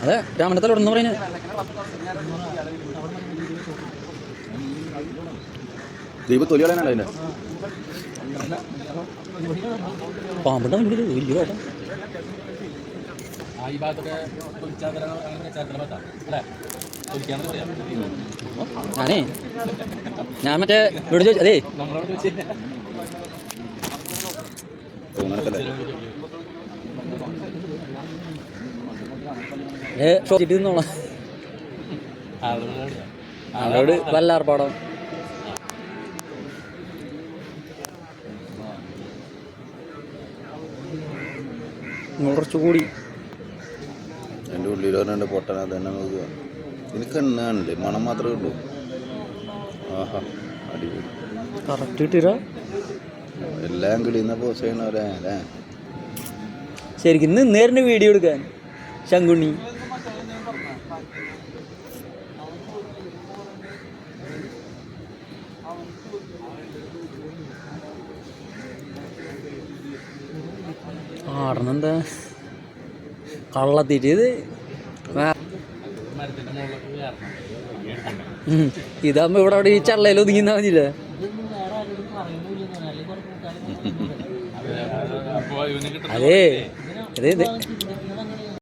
അതെ രാമന്റെ തല ഉടന്ന് പറയുന്നത് ദൈവ തൊലി കളയാനല്ല അതിന്റെ പാമ്പിന്റെ വലിയ ഈ ഭാഗത്തൊക്കെ ഞാനേ ഞാൻ മറ്റേ ഇവിടെ ചോദിച്ചു അതേ. ഏ ഷോച്ചിട്ട് നിന്നോളാം അവരോട് വല്ല ആർപ്പാടം കുറച്ചുകൂടി എന്റെ ഉള്ളിൽ പറഞ്ഞ പൊട്ടന തന്നെ നോക്കുക. എനിക്ക് എണ്ണാണല്ലേ മണം മാത്രമേ ഉള്ളൂ. ആഹാ അടിപൊളി. കറക്റ്റ് കിട്ടിയ എല്ലാം കിളിയുന്ന പോസ് ചെയ്യണവരാ അല്ലേ? ശരിക്കും ഇന്ന് നേരിന് വീഡിയോ എടുക്കാൻ. ശങ്കുണ്ണി. ആടണെന്താ കള്ളത്തിരിത്. ഇതാകുമ്പോ ഇവിടെ അവിടെ ഈ ചള്ളയിൽ ഒതുങ്ങിന്നാ മതിയില്ലേ? അതേ. അതെ. ഇത്